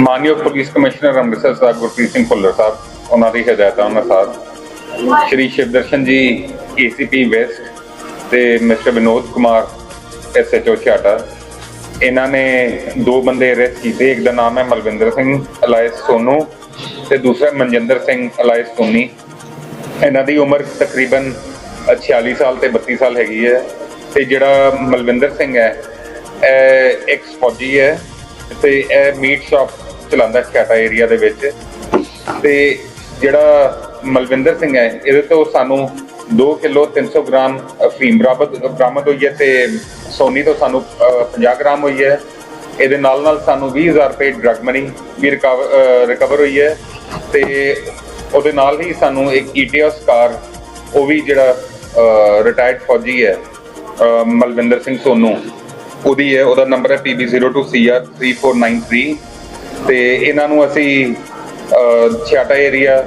ਮਾਨਯੋਗ police commissioner Amritsar ਸਾਹਿਬ ਗੁਰਪ੍ਰੀਤ ਸਿੰਘ ਭੁੱਲਰ ਸਾਹਿਬ, ਉਹਨਾਂ ਦੀ ਹਦਾਇਤਾਂ ਅਨੁਸਾਰ ਸ਼੍ਰੀ ਸ਼ਿਵਦਰਸ਼ਨ ਜੀ ਏਸੀਪੀ ਵੈਸਟ ਤੇ ਮਿਸਟਰ ਵਿਨੋਦ ਕੁਮਾਰ ਐਸਐਚਓ ਛਾਟਾ ਇਹਨਾਂ ਨੇ ਦੋ ਬੰਦੇ ਅਰੈਸਟ ਕੀਤੇ, ਇੱਕ ਦਾ ਨਾਮ ਹੈ ਮਲਵਿੰਦਰ ਸਿੰਘ, ਅਲਾਇਸ ਸੋਨੂ ਤੇ ਦੂਸਰਾ ਮਨਜਿੰਦਰ ਸਿੰਘ, ਅਲਾਇਸ ਸੋਨੀ। ਇਹਨਾਂ ਦੀ ਉਮਰ ਤਕਰੀਬਨ 46 ਸਾਲ ਤੇ 32 ਸਾਲ ਹੈਗੀ ਹੈ ਤੇ ਜਿਹੜਾ ਮਲਵਿੰਦਰ ਸਿੰਘ ਹੈ, ਇਹ ਐਕਸ ਫੌਜੀ ਹੈ ਤੇ ਇਹ ਮੀਟ ਸ਼ਾਪ ਚਲਾਉਂਦਾ ਛਾਟਾ ਏਰੀਆ ਦੇ ਵਿੱਚ। ਤੇ ਜਿਹੜਾ ਮਲਵਿੰਦਰ ਸਿੰਘ ਹੈ ਇਹਦੇ ਤੋਂ ਸਾਨੂੰ 2 ਕਿਲੋ 300 ਗ੍ਰਾਮ ਅਫੀਮ ਬਰਾਮਦ ਬਰਾਮਦ ਹੋਈ ਹੈ ਤੇ ਸੋਨੀ ਤੋਂ ਸਾਨੂੰ ਅ, 50 ਗ੍ਰਾਮ ਹੋਈ ਹੈ। ਇਹਦੇ ਨਾਲ ਨਾਲ ਸਾਨੂੰ 20000 ਰੁਪਏ ਡਰਗ ਮਨੀ ਵੀ ਰਿਕਵਰ ਹੋਈ ਹੈ। ਤੇ ਉਹਦੇ ਨਾਲ ਹੀ ਸਾਨੂੰ ਇੱਕ ਈਟੀਐਸ ਕਾਰ ਉਹ ਵੀ ਜਿਹੜਾ ਰਿਟਾਇਰਡ ਫੌਜੀ ਹੈ ਮਲਵਿੰਦਰ ਸਿੰਘ ਸੋਨੂ ਉਹਦੀ ਹੈ। ਉਹਦਾ ਨੰਬਰ ਹੈ PB02CR3493 ਤੇ ਇਹਨਾਂ ਨੂੰ ਅਸੀਂ ਅ, ਛਿਆਟਾ ਏਰੀਆ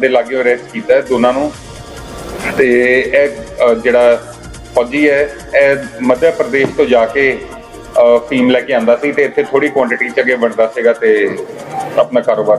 ਦੇ ਲਾਗੇ ਅਰੈਸਟ ਕੀਤਾ ਦੋਨਾਂ ਨੂੰ। ਤੇ ਇਹ ਜਿਹੜਾ ਫੌਜੀ ਹੈ ਇਹ ਮੱਧ ਪ੍ਰਦੇਸ਼ ਤੋਂ ਜਾ ਕੇ ਫੀਮ ਲੈ ਕੇ ਆਂਦਾ ਸੀ ਤੇ ਇੱਥੇ ਥੋੜੀ ਕੁਆਂਟੀਟੀ ਚ ਅੱਗੇ ਵੰਡਦਾ ਸੀਗਾ ਤੇ ਆਪਣਾ ਕਾਰੋਬਾਰ